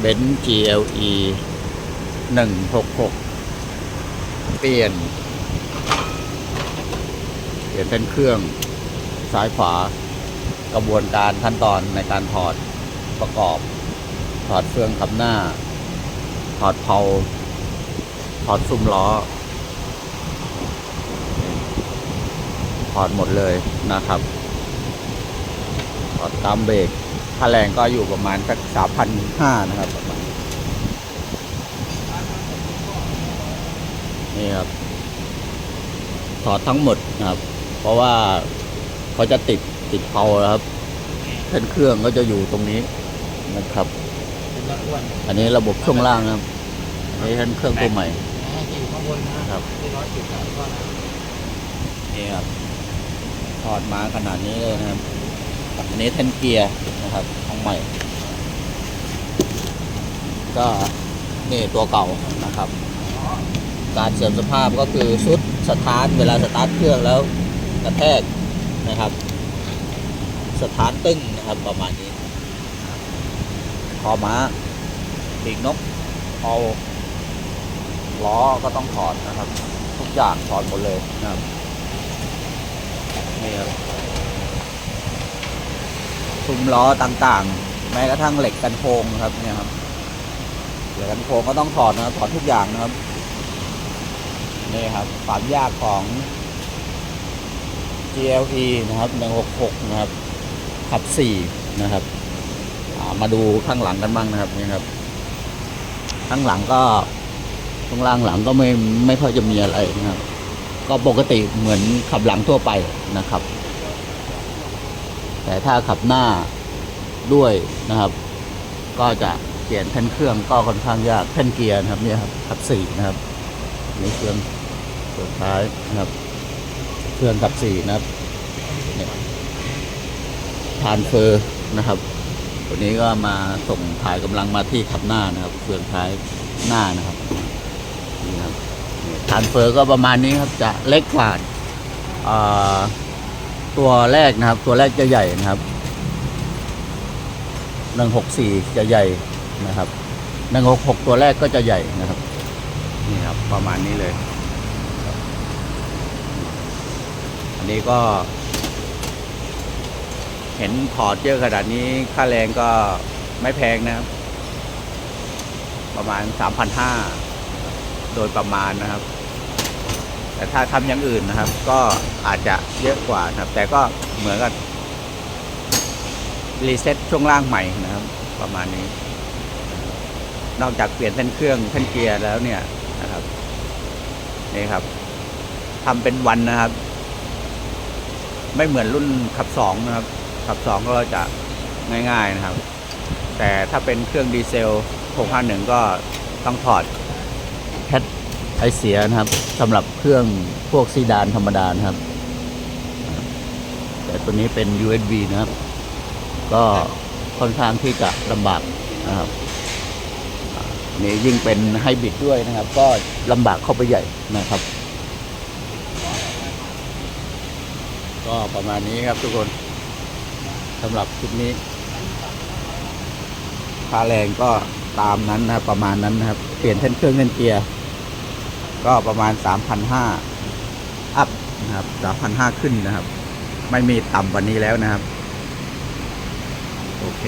เบนซ์ GLE หนึ่งหกหกเปลี่ยน เปลี่ยนเป็นเครื่องซ้ายขวากระบวนการขั้นตอนในการถอดประกอบ ถอดเฟืองขับหน้า ถอดเพลาถอดซุ้มล้อ ถอดหมดเลยนะครับ ถอดตามเบรก ค่าแรงก็อยู่ประมาณสักสามพันห้านะครับประมาณนี่ครับถอดทั้งหมดนะครับ เพราะว่าเขาจะติดติดเพลาครับเส้นเครื่องก็จะอยู่ตรงนี้นะครับ อันนี้ระบบช่วงล่างครับอันนี้เส้นเครื่องตัวใหม่ครับนี่ครับถอดมาขนาดนี้เลยนะครับ อันนี้แท่นเกียร์นะครับของใหม่ ก็นี่ตัวเก่านะครับ การเสื่อมสภาพก็คือชุดสตาร์ทเวลาสตาร์ทเครื่องแล้วกระแทกนะครับสตาร์ตึ้งนะครับประมาณนี้คอม้าปีกนกเอาล้อก็ต้องถอดนะครับ ทุกอย่างถอดหมดเลยนะครับนี่ครับ ซุ้มล้อต่างๆ แม้กระทั่งเหล็กกันโคงครับเนี่ยครับเหล็กกันโคงก็ต้องถอดนะครับถอดทุกอย่างนะครับนี่ครับความยากของ GLE นะครับ166นะครับขับ4นะครับามาดูข้างหลังกันบ้างนะครับนี่ครับ ข้างหลังก็ข้างล่างหลังก็ไม่ไม่ค่อยจะมีอะไรนะครับ ก็ปกติเหมือนขับหลังทั่วไปนะครับ แต่ถ้าขับหน้าด้วยนะครับ ก็จะเปลี่ยนแท่นเครื่องก็ค่อนข้างยากแท่นเกียร์นะครับเนี่ยครับขับสี่นะครับนี่เครื่องสุดท้ายนะครับ เครื่องขับสี่นะครับเนี่ยทานเฟอร์นะครับตัวนี้ก็มาส่งถ่ายกำลังมาที่ขับหน้านะครับเครื่องท้ายหน้านะครับนี่ครับทานเฟอร์ก็ประมาณนี้ครับจะเล็กกว่าอ่า ตัวแรกนะครับ ตัวแรกจะใหญ่นะครับหนึ่งหกสี่จะใหญ่นะครับหนึ่งหกหกตัวแรกก็จะใหญ่นะครับ นี่ครับ ประมาณนี้เลย อันนี้ก็ เห็นถอดเยอะขนาดนี้ค่าแรงก็ไม่แพงนะครับ ประมาณสามพันห้าโดยประมาณนะครับ แต่ถ้าทำอย่างอื่นนะครับ ก็อาจจะเยอะกว่านะครับ แต่ก็เหมือนกับรีเซ็ตช่วงล่างใหม่นะครับ ประมาณนี้ นอกจากเปลี่ยนเส้นเครื่องเส้นเกียร์แล้วเนี่ยนะครับนี่ครับทำเป็นวันนะครับ ไม่เหมือนรุ่นขับสองนะครับ ขับสองก็จะง่าย ๆนะครับ แต่ถ้าเป็นเครื่องดีเซล 651 ก็ต้องถอดแคท ไอเสียนะครับสำหรับเครื่องพวกซีดานธรรมดานะครับ แต่ตัวนี้เป็น USB นะครับ ก็ค่อนข้างที่จะลำบากนะครับนี่ยิ่งเป็นไฮบริดด้วยนะครับ ก็ลำบากเข้าไปใหญ่นะครับ ก็ประมาณนี้ครับทุกคนสำหรับคลิปนี้ค่าแรงก็ตามนั้นนะรประมาณนั้นนะครับ เปลี่ยนเส้นเครื่องเส้นเกียร์ ก็ประมาณ 3,500 อัพนะครับ 3,500 ขึ้นนะครับ ไม่มีต่ำกว่านี้แล้วนะครับ โอเค